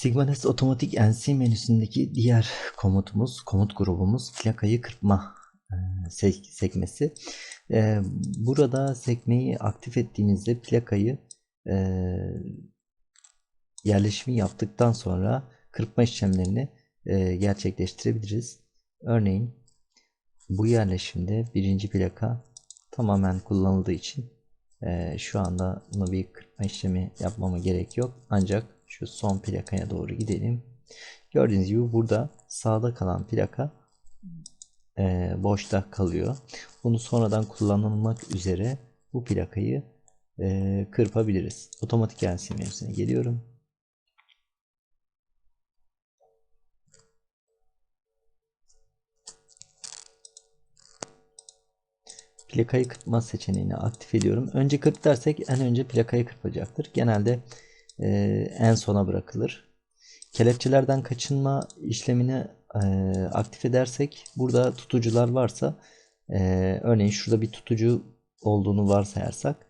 Sigmanes otomatik NC menüsündeki diğer komutumuz, komut grubumuz plakayı kırpma e, sek- sekmesi. E, Burada sekmeyi aktif ettiğimizde plakayı e, yerleşimi yaptıktan sonra kırpma işlemlerini gerçekleştirebiliriz. Örneğin bu yerleşimde birinci plaka tamamen kullanıldığı için şu anda bunu bir kırpma işlemi yapmama gerek yok. Ancak şu son plakaya doğru gidelim. Gördüğünüz gibi burada sağda kalan plaka e, boşta kalıyor. Bunu sonradan kullanılmak üzere bu plakayı e, kırpabiliriz. Otomatik LC menüsüne geliyorum. plakayı kırpma seçeneğini aktif ediyorum. Önce kırp dersek en önce plakayı kırpacaktır. Genelde e, en sona bırakılır. Kelepçelerden kaçınma işlemini e, aktif edersek burada tutucular varsa e, örneğin şurada bir tutucu olduğunu varsayarsak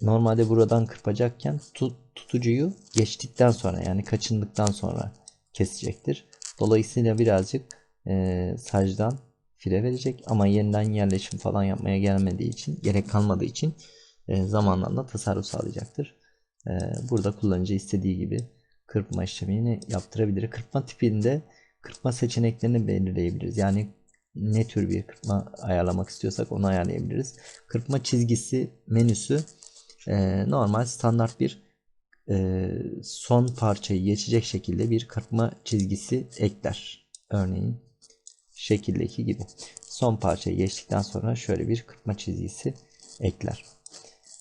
normalde buradan kırpacakken tut, tutucuyu geçtikten sonra yani kaçındıktan sonra kesecektir. Dolayısıyla birazcık e, sacdan fire verecek ama yeniden yerleşim falan yapmaya gelmediği için gerek kalmadığı için e, zamanla tasarruf sağlayacaktır. E, burada kullanıcı istediği gibi kırpma işlemini yaptırabilir. Kırpma tipinde kırpma seçeneklerini belirleyebiliriz. Yani ne tür bir kırpma ayarlamak istiyorsak onu ayarlayabiliriz. Kırpma çizgisi menüsü e, normal standart bir e, son parçayı geçecek şekilde bir kırpma çizgisi ekler. Örneğin şekildeki gibi. Son parçayı geçtikten sonra şöyle bir kırpma çizgisi ekler.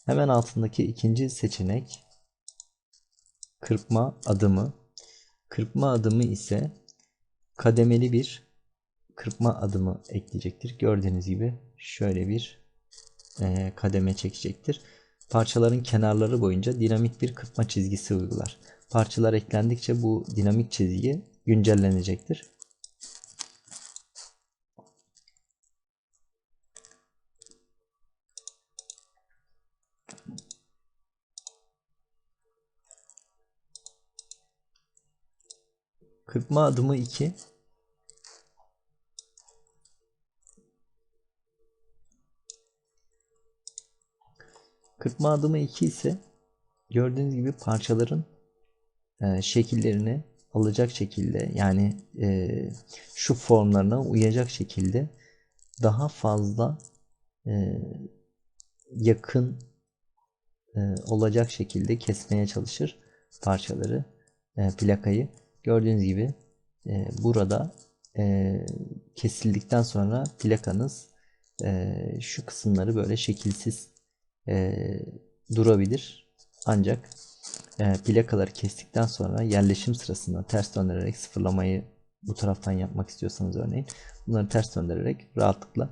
Hemen altındaki ikinci seçenek kırpma adımı. Kırpma adımı ise kademeli bir kırpma adımı ekleyecektir. Gördüğünüz gibi şöyle bir e, kademe çekecektir. Parçaların kenarları boyunca dinamik bir kırpma çizgisi uygular. Parçalar eklendikçe bu dinamik çizgi güncellenecektir. Kırpma adımı 2 Kırpma adımı 2 ise gördüğünüz gibi parçaların e, şekillerini alacak şekilde yani e, şu formlarına uyacak şekilde daha fazla e, yakın e, olacak şekilde kesmeye çalışır parçaları e, plakayı. Gördüğünüz gibi e, burada e, kesildikten sonra plakanız e, şu kısımları böyle şekilsiz e, durabilir. Ancak e, plakaları kestikten sonra yerleşim sırasında ters döndürerek sıfırlamayı bu taraftan yapmak istiyorsanız örneğin bunları ters döndürerek rahatlıkla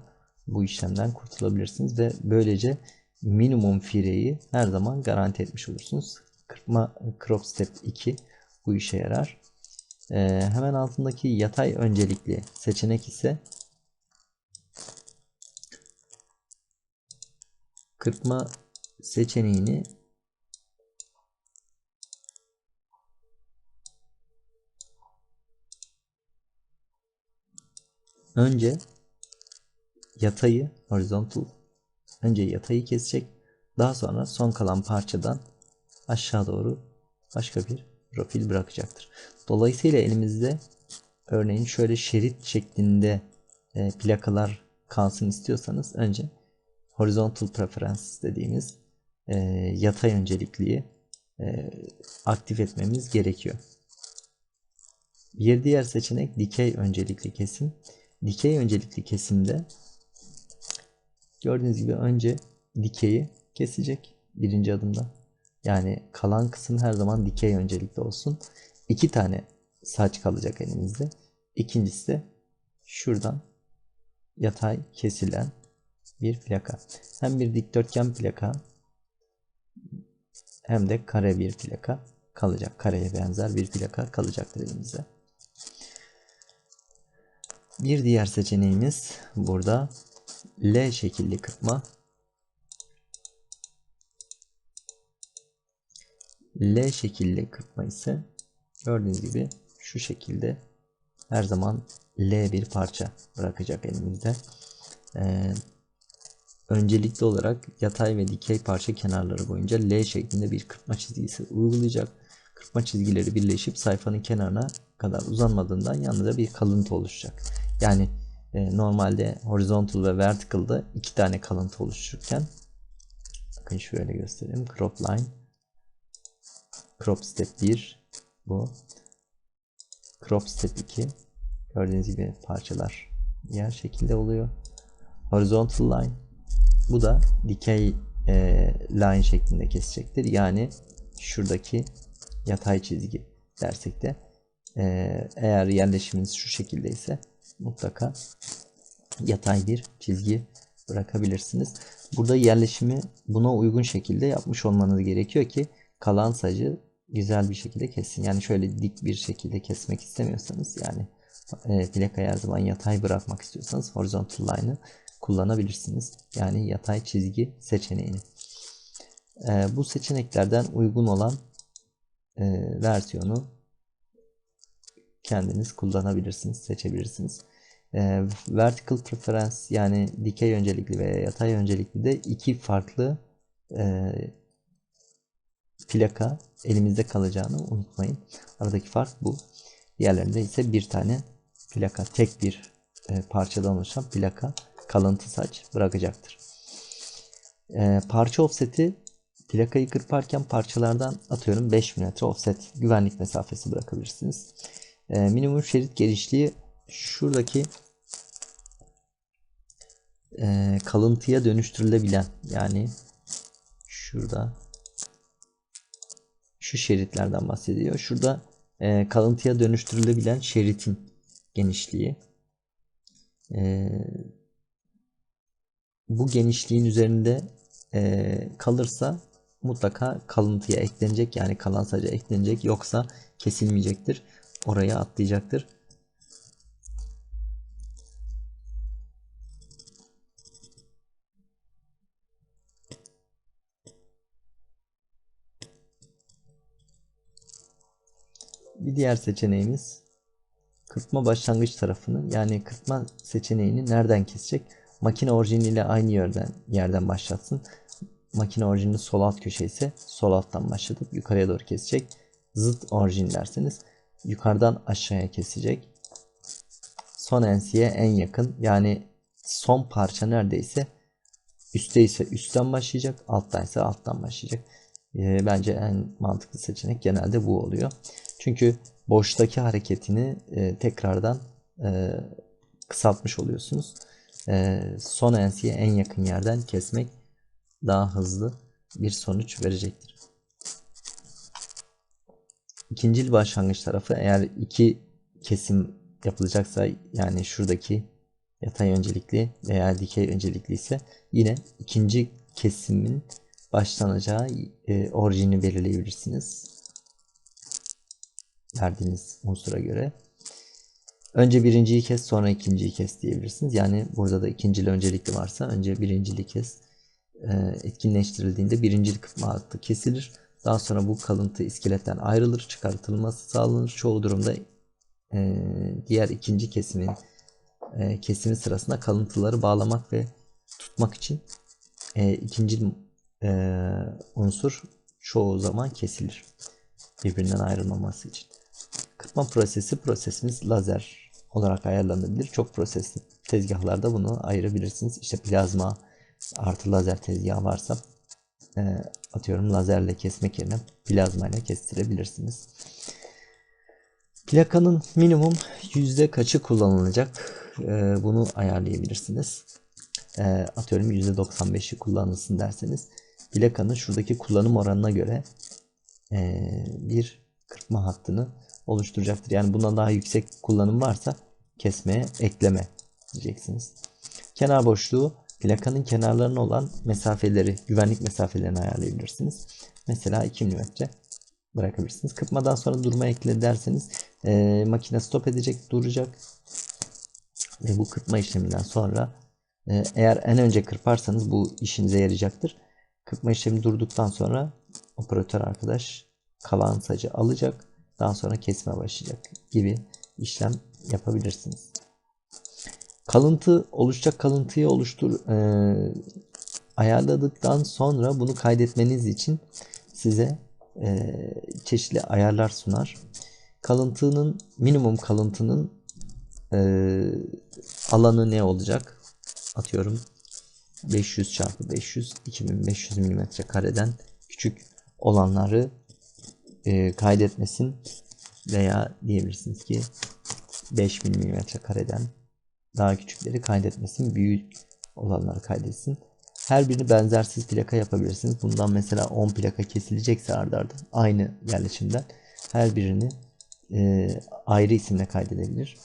bu işlemden kurtulabilirsiniz ve böylece minimum fireyi her zaman garanti etmiş olursunuz. Kırpma crop step 2 bu işe yarar. Ee, hemen altındaki yatay öncelikli seçenek ise kırpma seçeneğini önce yatayı horizontal önce yatayı kesecek. Daha sonra son kalan parçadan aşağı doğru başka bir profil bırakacaktır. Dolayısıyla elimizde örneğin şöyle şerit şeklinde e, plakalar kalsın istiyorsanız önce horizontal preference dediğimiz e, yatay öncelikliyi e, aktif etmemiz gerekiyor. Bir diğer seçenek dikey öncelikli kesim. Dikey öncelikli kesimde gördüğünüz gibi önce dikeyi kesecek birinci adımda. Yani kalan kısım her zaman dikey öncelikli olsun. İki tane saç kalacak elimizde. İkincisi de şuradan yatay kesilen bir plaka. Hem bir dikdörtgen plaka hem de kare bir plaka kalacak. Kareye benzer bir plaka kalacaktır elimizde. Bir diğer seçeneğimiz burada L şekilli kırpma. L şekilli kırpma ise Gördüğünüz gibi şu şekilde her zaman L bir parça bırakacak elimizde. Ee, öncelikli olarak yatay ve dikey parça kenarları boyunca L şeklinde bir kırpma çizgisi uygulayacak. Kırpma çizgileri birleşip sayfanın kenarına kadar uzanmadığından yalnızca bir kalıntı oluşacak. Yani e, normalde horizontal ve vertical'da iki tane kalıntı oluşurken bakın şöyle göstereyim. Crop line crop step 1 bu crop step 2 gördüğünüz gibi parçalar diğer şekilde oluyor. Horizontal line bu da dikey e, line şeklinde kesecektir. Yani şuradaki yatay çizgi dersek de e, eğer yerleşiminiz şu şekilde ise mutlaka yatay bir çizgi bırakabilirsiniz. Burada yerleşimi buna uygun şekilde yapmış olmanız gerekiyor ki kalan sacı güzel bir şekilde kessin. Yani şöyle dik bir şekilde kesmek istemiyorsanız yani e, plakayı her zaman yatay bırakmak istiyorsanız horizontal line'ı kullanabilirsiniz. Yani yatay çizgi seçeneğini. E, bu seçeneklerden uygun olan e, versiyonu kendiniz kullanabilirsiniz, seçebilirsiniz. E, vertical preference yani dikey öncelikli veya yatay öncelikli de iki farklı e, plaka elimizde kalacağını unutmayın. Aradaki fark bu. Diğerlerinde ise bir tane plaka, tek bir e, parçadan oluşan plaka kalıntı saç bırakacaktır. E, parça offseti plakayı kırparken parçalardan atıyorum 5 mm offset güvenlik mesafesi bırakabilirsiniz. E, minimum şerit genişliği şuradaki e, kalıntıya dönüştürülebilen yani şurada şu şeritlerden bahsediyor. Şurada e, kalıntıya dönüştürülebilen şeritin genişliği. E, bu genişliğin üzerinde e, kalırsa mutlaka kalıntıya eklenecek yani kalan saca eklenecek yoksa kesilmeyecektir. Oraya atlayacaktır. Bir diğer seçeneğimiz kırpma başlangıç tarafını yani kırpma seçeneğini nereden kesecek? Makine orijiniyle aynı yerden yerden başlatsın. Makine orijini sol alt köşe ise sol alttan başlatıp yukarıya doğru kesecek. Zıt orijin derseniz yukarıdan aşağıya kesecek. Son ensiye en yakın yani son parça neredeyse üstte ise üstten başlayacak, altta ise alttan başlayacak. E, bence en mantıklı seçenek genelde bu oluyor. Çünkü boştaki hareketini e, tekrardan e, kısaltmış oluyorsunuz. E, son ensiye en yakın yerden kesmek daha hızlı bir sonuç verecektir. İkincil başlangıç tarafı eğer iki kesim yapılacaksa yani şuradaki yatay öncelikli veya dikey öncelikli ise yine ikinci kesimin başlanacağı e, orijini belirleyebilirsiniz. Verdiğiniz unsura göre. Önce birinciyi kes sonra ikinciyi kes diyebilirsiniz. Yani burada da ikincili öncelikli varsa önce birincili kes e, etkinleştirildiğinde birincil kısmı hattı kesilir. Daha sonra bu kalıntı iskeletten ayrılır, çıkartılması sağlanır. Çoğu durumda e, diğer ikinci kesimin e, kesimi sırasında kalıntıları bağlamak ve tutmak için e, ikinci e, unsur çoğu zaman kesilir. Birbirinden ayrılmaması için. Kırpma prosesi prosesimiz lazer olarak ayarlanabilir. Çok prosesli tezgahlarda bunu ayırabilirsiniz. İşte plazma artı lazer tezgahı varsa e, atıyorum lazerle kesmek yerine plazma ile kestirebilirsiniz. Plakanın minimum yüzde kaçı kullanılacak e, bunu ayarlayabilirsiniz. E, atıyorum %95'i kullanılsın derseniz plakanın şuradaki kullanım oranına göre e, bir kırpma hattını oluşturacaktır. Yani bundan daha yüksek kullanım varsa kesmeye ekleme diyeceksiniz. Kenar boşluğu plakanın kenarlarına olan mesafeleri, güvenlik mesafelerini ayarlayabilirsiniz. Mesela 2 mm bırakabilirsiniz. Kırpmadan sonra durma ekle derseniz e, makine stop edecek, duracak. Ve bu kırpma işleminden sonra e, eğer en önce kırparsanız bu işinize yarayacaktır. Kırpma işlemi durduktan sonra operatör arkadaş kalan sacı alacak Daha sonra kesme başlayacak gibi işlem yapabilirsiniz. Kalıntı oluşacak kalıntıyı oluştur e, ayarladıktan sonra bunu kaydetmeniz için size e, çeşitli ayarlar sunar. Kalıntının minimum kalıntının e, alanı ne olacak? Atıyorum 500 çarpı 500 2500 mm kareden küçük olanları e, kaydetmesin veya diyebilirsiniz ki 5000 mm kareden daha küçükleri kaydetmesin büyük olanları kaydetsin. Her birini benzersiz plaka yapabilirsiniz. Bundan mesela 10 plaka kesilecekse ardarda arda aynı yerleşimden her birini e, ayrı isimle kaydedebilir.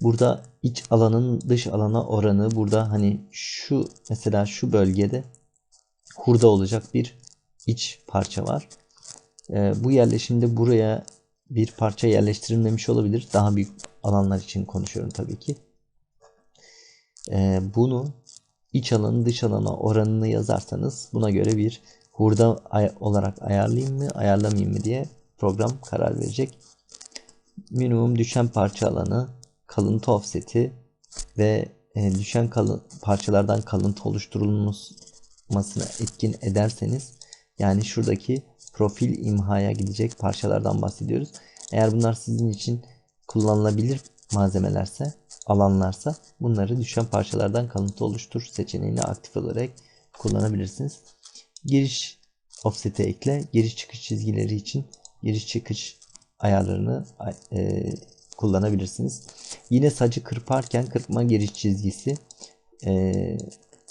Burada iç alanın dış alana oranı burada hani şu mesela şu bölgede hurda olacak bir iç parça var. E, bu yerleşimde buraya bir parça yerleştirilmemiş olabilir. Daha büyük alanlar için konuşuyorum tabii ki. E, bunu iç alanı dış alana oranını yazarsanız buna göre bir hurda ay olarak ayarlayayım mı ayarlamayayım mı diye program karar verecek. Minimum düşen parça alanı, kalıntı offseti ve e, düşen kalın, parçalardan kalıntı oluşturulmasına etkin ederseniz yani şuradaki profil imhaya gidecek parçalardan bahsediyoruz. Eğer bunlar sizin için kullanılabilir malzemelerse, alanlarsa bunları düşen parçalardan kalıntı oluştur seçeneğini aktif olarak kullanabilirsiniz. Giriş offset'e ekle. Giriş çıkış çizgileri için giriş çıkış ayarlarını e, kullanabilirsiniz. Yine sacı kırparken kırpma giriş çizgisi e,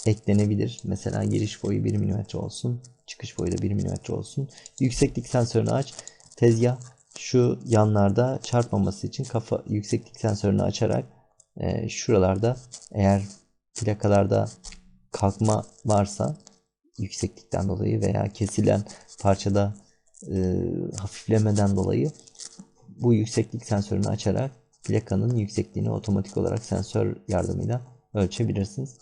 eklenebilir. Mesela giriş boyu 1 mm olsun. Çıkış boyu da 1 mm olsun. Yükseklik sensörünü aç. Tezgah şu yanlarda çarpmaması için kafa yükseklik sensörünü açarak e, şuralarda eğer plakalarda kalkma varsa yükseklikten dolayı veya kesilen parçada e, hafiflemeden dolayı bu yükseklik sensörünü açarak plakanın yüksekliğini otomatik olarak sensör yardımıyla ölçebilirsiniz.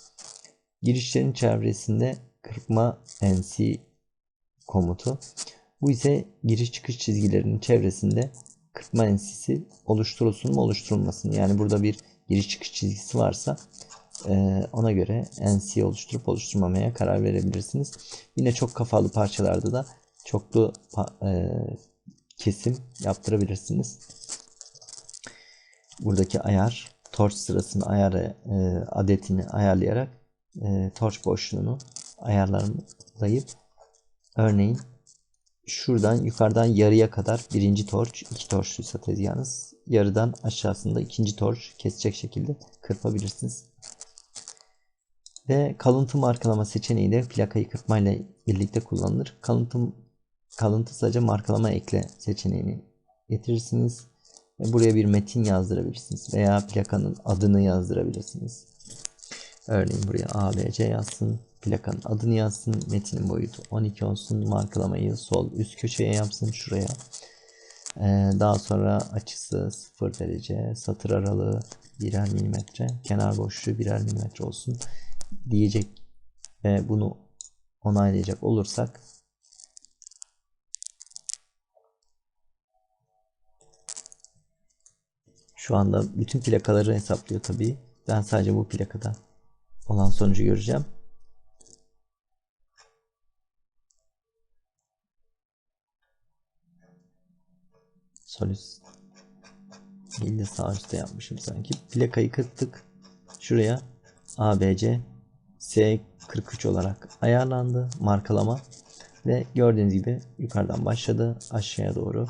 Girişlerin çevresinde kırpma NC komutu. Bu ise giriş çıkış çizgilerinin çevresinde kırpma ensisi oluşturulsun mu oluşturulmasın. Yani burada bir giriş çıkış çizgisi varsa e, ona göre NC oluşturup oluşturmamaya karar verebilirsiniz. Yine çok kafalı parçalarda da çoklu e, kesim yaptırabilirsiniz. Buradaki ayar torç sırasını ayarı e, adetini ayarlayarak e, torç boşluğunu ayarlayıp örneğin şuradan yukarıdan yarıya kadar birinci torç, iki torçluysa tezgahınız yarıdan aşağısında ikinci torç kesecek şekilde kırpabilirsiniz. Ve kalıntı markalama seçeneği de plakayı kırpma ile birlikte kullanılır. Kalıntı, kalıntı sadece markalama ekle seçeneğini getirirsiniz. Ve buraya bir metin yazdırabilirsiniz. Veya plakanın adını yazdırabilirsiniz. Örneğin buraya ABC yazsın. Plakanın adını yazsın. Metinin boyutu 12 olsun. Markalamayı sol üst köşeye yapsın. Şuraya. Ee, daha sonra açısı 0 derece. Satır aralığı birer milimetre. Kenar boşluğu birer milimetre olsun. Diyecek ve bunu onaylayacak olursak Şu anda bütün plakaları hesaplıyor tabii. Ben sadece bu plakada olan sonucu göreceğim. Solüs değil de sağ üstte yapmışım sanki. Plakayı kırptık. Şuraya ABC S43 olarak ayarlandı. Markalama. Ve gördüğünüz gibi yukarıdan başladı. Aşağıya doğru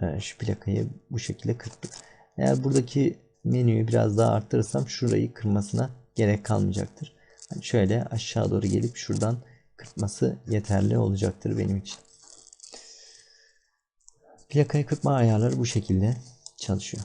e, şu plakayı bu şekilde kırptık. Eğer buradaki menüyü biraz daha arttırırsam şurayı kırmasına gerek kalmayacaktır. Yani şöyle aşağı doğru gelip şuradan kırpması yeterli olacaktır benim için. Plakayı kırpma ayarları bu şekilde çalışıyor.